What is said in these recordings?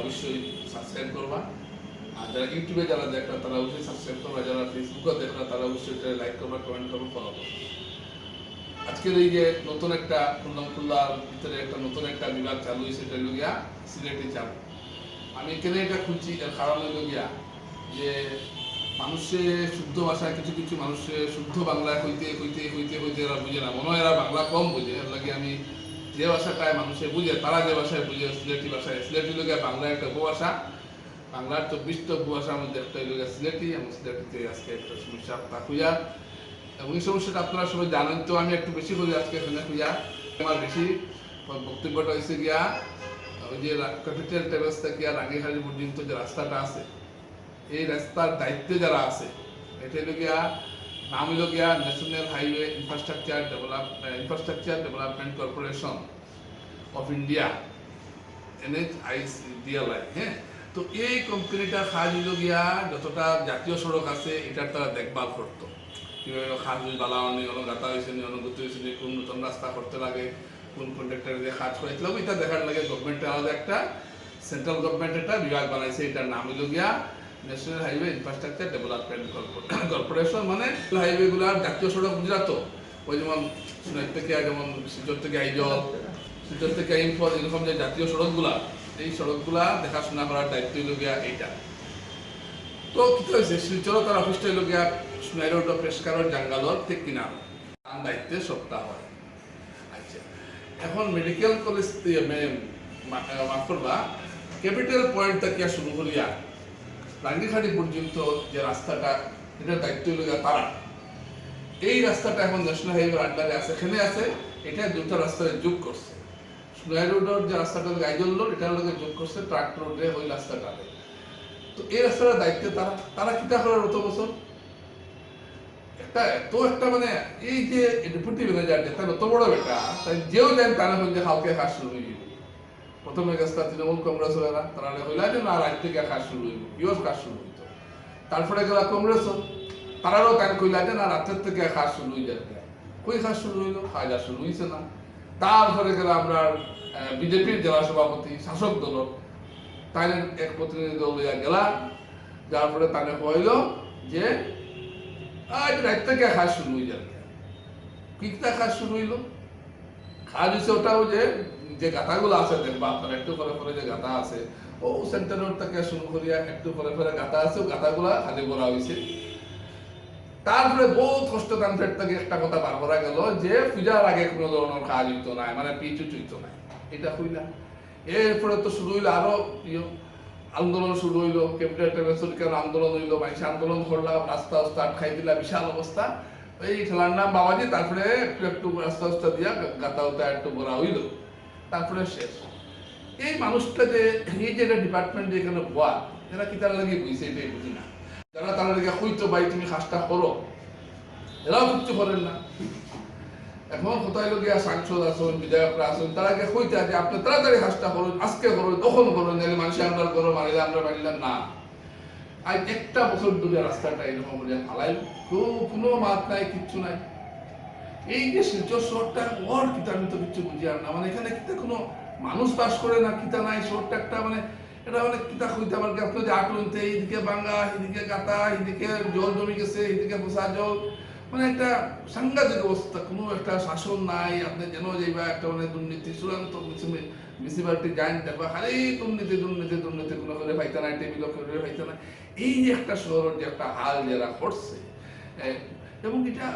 অবশ্যই সাবস্ক্রাইব করবা। আর যারা ইউটিউবে যারা তারা অবশ্যই সাবস্ক্রাইব করবা। যারা ফেসবুকে তারা অবশ্যই লাইক করবা কমেন্ট ফলো আজকের এই যে নতুন একটা খুলনাম খুল্লার ভিতরে একটা নতুন একটা বিভাগ চালু হয়েছে আমি কেন এটা খুঁজছি এর কারণ হলো গিয়া যে মানুষে শুদ্ধ ভাষায়, কিছু কিছু মানুষে শুদ্ধ বাংলা কইতে কইতে কইতে কইতে এরা বুঝে না। মনে হয় এরা বাংলা কম বুঝে। এর লাগে আমি যে ভাষা ভাষাটায় মানুষে বুঝে, তারা যে ভাষায় বুঝে, সিলেটি ভাষায়। সিলেটি লোকে বাংলা একটা উপভাষা। বাংলার চব্বিশটা উপভাষার মধ্যে একটা গিয়া সিলেটি, এবং সিলেটিতে আজকে একটা সমস্যা তা খুঁজা। এবং এই সমস্যাটা আপনারা সবাই জানেন তো, আমি একটু বেশি করি আজকে এখানে খুঁজা। আমার বেশি বক্তব্যটা হয়েছে গিয়া, ওই যে ক্যাপিটাল টেরেস থেকে রাঙ্গিহারি পর্যন্ত যে রাস্তাটা আছে, এই রাস্তার দায়িত্বে যারা আছে, এটা গিয়া নাম হলো গিয়া national highway infrastructure develop infrastructure development corporation of India NH DLI হ্যাঁ? তো এই কোম্পানিটার কাজ হলো গিয়া যতটা জাতীয় সড়ক আছে, এটার তারা দেখভাল করতো। কীভাবে খাজ বালা অনেক গাতা হয়েছে নি অনেক হয়েছে নি, কোন নতুন রাস্তা করতে লাগে, কোন কন্ট্রাক্টরে যে কাজ করেছিল এটা দেখার লাগে। গভর্নমেন্টের আলাদা একটা সেন্ট্রাল গভর্নমেন্ট একটা বিভাগ বানাইছে, এটার নাম হলো গিয়া national highway infrastructure development corporation মানে হাইওয়েগুলার জাতীয় সড়ক বুঝাতো ওই যেমন সুনাই থেকে যেমন শিলচর থেকে আইজল শিলচর থেকে ইম্ফল এরকম যে জাতীয় সড়কগুলা, এই সড়কগুলা দেখাশোনা করার দায়িত্ব হইল গিয়া এইটা। তো কি হয়েছে? শিলচর তার অফিসটা হইল গিয়া রোড প্রেসকারর জাঙ্গালর ঠিক কিনা? তার দায়িত্বে সপ্তাহ হয়। আচ্ছা এখন মেডিকেল কলেজ মাফ করবা ক্যাপিটাল পয়েন্ট থেকে শুরু করিয়া রাঙ্গিখাড়ি পর্যন্ত যে রাস্তাটা, এটার দায়িত্ব গিয়া তারা। এই রাস্তাটা এখন ন্যাশনাল হাইওয়ে আন্ডারে আছে, এখানে আছে, এটা দুটো রাস্তায় যোগ করছে। সুনাই রোডের যে রাস্তাটা গাইজল রোড, এটার লগে যোগ করছে ট্রাক রোডে ওই রাস্তাটা তো এই রাস্তাটার দায়িত্ব তারা তারা কিতা করার অত বছর? একটা, এত একটা মানে এই যে ডেপুটি ম্যানেজার যেটা অত বড় বেটা, তাই যেও দেন তারা হইলে কালকে কাজ শুরু হয়ে প্রথমে গেছে তৃণমূল কংগ্রেস হইলা তারা হইলা যে না রাজ থেকে কাজ শুরু হইব কিওর কাজ শুরু হইতো। তারপরে গেলা কংগ্রেস তারারও তাই কইলা যে, না রাতের থেকে কাজ শুরু হয়ে যাবে কই কাজ শুরু হইল? আর শুরু হইছে না। তারপরে গেল আমরা বিজেপির জেলা সভাপতি, শাসক দল। তাই এক প্রতিনিধি দল লইয়া গেলা যার পরে তানে কইল যে, আজ রাত থেকে কাজ শুরু হয়ে যাবে কিকটা কাজ শুরু হইল? কাজ হচ্ছে ওটাও যে যে গাথাগুলো আছে দেখবা আপনার একটু পরে পরে যে গাথা আছে, ও সেন্টার রোড থেকে শুরু করিয়া একটু পরে পরে গাথা আছে, ও গাথাগুলা খালি করা হয়েছে তারপরে বহুত কষ্ট কান্ট্রেট থেকে একটা কথা বার করা গেল যে পূজার আগে কোনো ধরনের কাজ হইতো না মানে পিছু চুইতো না এটা হইলা। এরপরে তো শুরু হইল আরও আন্দোলন শুরু হইল, ক্যাপিটাল কেন আন্দোলন হইল মানুষ আন্দোলন করলাম, রাস্তা রাস্তা আটকাই দিলা, বিশাল অবস্থা। এই খেলার নাম বাবাজি, তারপরে একটু একটু রাস্তা রাস্তা দিয়া গাতা উতা একটু করা হইল। তারপরে শেষ। এই মানুষটা যে, এই যে ডিপার্টমেন্ট এখানে ভুয়া, এরা কি তার লাগে বুঝছে? এটাই বুঝি না। যারা তারা লেগে হইতো ভাই, তুমি কাজটা করো। এরাও কিচ্ছু করেন না। এখন কোথায় লোক সাংসদ আসুন বিধায়করা আসুন তারা কে হইতে যে আপনি তাড়াতাড়ি কাজটা করুন, আজকে করুন, তখন করুন, নাহলে মানুষ আমরা করো, মারিলে আমরা মারিলাম। না। আজ একটা বছর ধরে রাস্তাটা এরকম ফালাই কোনো মাত নাই, কিচ্ছু নাই। এই যে শিলচর ওর কিতা আমি তো কিচ্ছু বুঝি আর না। মানে এখানে কিতা কোনো মানুষ বাস করে না, কিতা নাই শহরটা একটা মানে এটা মানে কিতা হইতে আমার আপনি যে আটলতে এইদিকে বাঙ্গা, এদিকে কাতা এদিকে জল জমি গেছে, এদিকে বসা জল। মানে একটা সাংঘাতিক অবস্থা, কোনো একটা শাসন নাই, আপনি যেন যাইবা একটা মানে দুর্নীতি, চূড়ান্ত মিউনিসিপালিটি যাইন দেখবা খালি দুর্নীতি দুর্নীতি দুর্নীতি, কোনো করে পাইতে নাই, টেবিল করে পাইতে নাই। এই যে একটা শহরের যে একটা হাল যারা করছে এবং এটা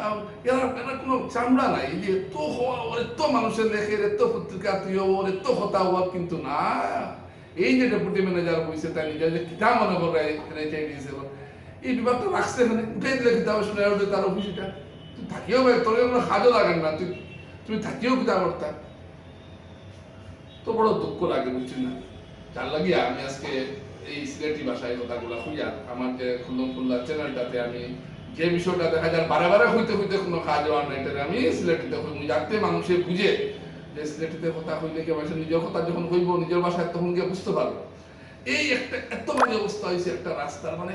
এরা এরা কোনো চামড়া নাই। যে এত হওয়া, ওর এত মানুষের লেখে এত পত্রিকা তুই ওর এত কথা হওয়ার কিন্তু না। এই যে ডেপুটি ম্যানেজার বইছে, তাই নিজের যে কিতা মনে করে চাই দিয়েছিল এই বিভাগটা রাখছে এখানে, উঠাই দিলে কিতাব শুনে উঠে তার অফিস এটা। তুই থাকিও ভাই, তোর কোনো কাজও লাগেন না, তুই তুমি থাকিও কিতাব করতা তো বড় দুঃখ লাগে বুঝছি না? যার লাগিয়া আমি আজকে এই সিলেটি ভাষায় কথাগুলো খুঁজা আমার যে খুল্লম খুল্লা চ্যানেলটাতে আমি যে বিষয়টা দেখা যায়, বারে বারে হইতে হইতে কোনো কাজ হওয়ার নাই। আমি সিলেটিতে হইব যাতে মানুষে বুঝে যে সিলেটিতে কথা হইলে কি মানুষের নিজের কথা যখন হইব, নিজের বাসায় তখন গিয়ে বুঝতে পারব। এই একটা এত বাজে অবস্থা হয়েছে একটা রাস্তার মানে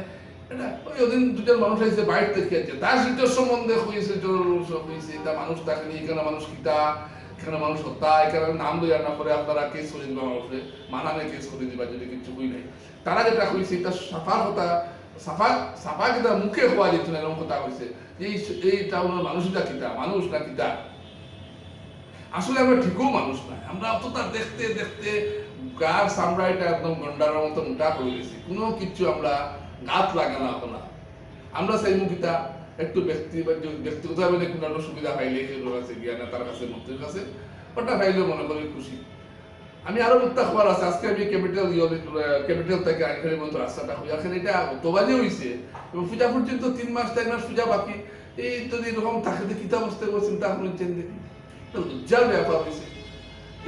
এটা ওই ওদিন দুজন মানুষ এসে বাইরে থেকে আছে তার শীতের সম্বন্ধে হয়েছে জরুর হয়েছে তা মানুষ তাকে নিয়ে কেন মানুষ কিতা, এখানে মানুষ হত্যা, এখানে নাম লইয়া না করে আপনারা কেস করে দিবা মানুষে মানানে কেস করে দিবা যদি কিছু হই নাই। তারা যেটা কইছে, এটা সাফার কথা সাফা মুখে হওয়া যেত না এরকম কথা কইছে এই এই টাউনের মানুষটা কিতা না কিতা। আসলে আমরা ঠিকও মানুষ নাই। আমরা দেখতে দেখতে গার সামড়াইটা একদম গন্ডারের মতো মোটা করে গেছি কোনো কিছু আমরা গাত লাগে না এখন। আমরা চাই মুখিতা একটু ব্যক্তি ব্যক্তিগতভাবে কোনো সুবিধা পাইলে কাছে গিয়া নেতার কাছে মন্ত্রীর কাছে। ওটা পাইলে মনে করি খুশি আমি আরও মুক্তা খবর আছে। আজকে আমি ক্যাপিটাল ক্যাপিটাল থেকে আইখানে মতো রাস্তাটা হই এখন এটা অতবাজে হইছে। এবং পূজা পর্যন্ত তিন মাস, চার মাস পূজা বাকি। এই যদি এরকম থাকে দেখি কিতা অবস্থা করে চিন্তা করছেন দেখি লজ্জার ব্যাপার হয়েছে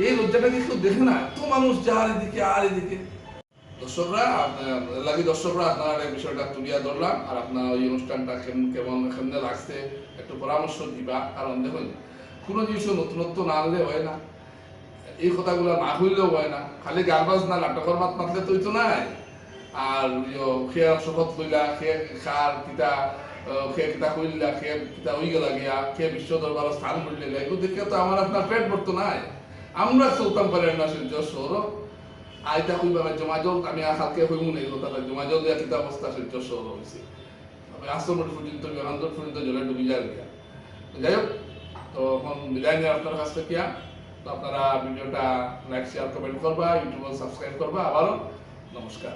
এই লজ্জাটাকে কেউ দেখে না, এত মানুষ যার এদিকে, আর এদিকে। দর্শকরা লাগি দর্শকরা, আপনার এই বিষয়টা তুলিয়া ধরলাম। আর আপনার ওই অনুষ্ঠানটা কেমন কেমন লাগছে, একটু পরামর্শ দিবা। কারণ দেখুন, কোনো জিনিস নতুনত্ব না আনলে হয় না। এই কথাগুলো না হইলেও হয় না। খালি গান বাজনা নাটকের মাত মাতলে তো হইতো নাই। আর খেয়ার শপথ লইলা খে খার কিতা খে কিতা কইলা খে কিতা হই গেলা গিয়া খে বিশ্ব দরবার স্থান করলে এগুলো দেখে তো আমার আপনার পেট ভরতো নাই। আমরা চলতাম পারি না সূর্য সৌর আইতা কইবা জমাজল, আমি হালকে হইমু নাই কথা জমাজল দিয়া কিতা অবস্থা সূর্য সৌর হইছে আমি আশ্রম পর্যন্ত বিমানন্দর পর্যন্ত জলে ডুবি যায় যাই হোক, তো এখন বিদায় নিয়ে আপনার কাছ থেকে তো আপনারা ভিডিওটা লাইক শেয়ার কমেন্ট করবা ইউটিউবে সাবস্ক্রাইব করবা। আবারও নমস্কার।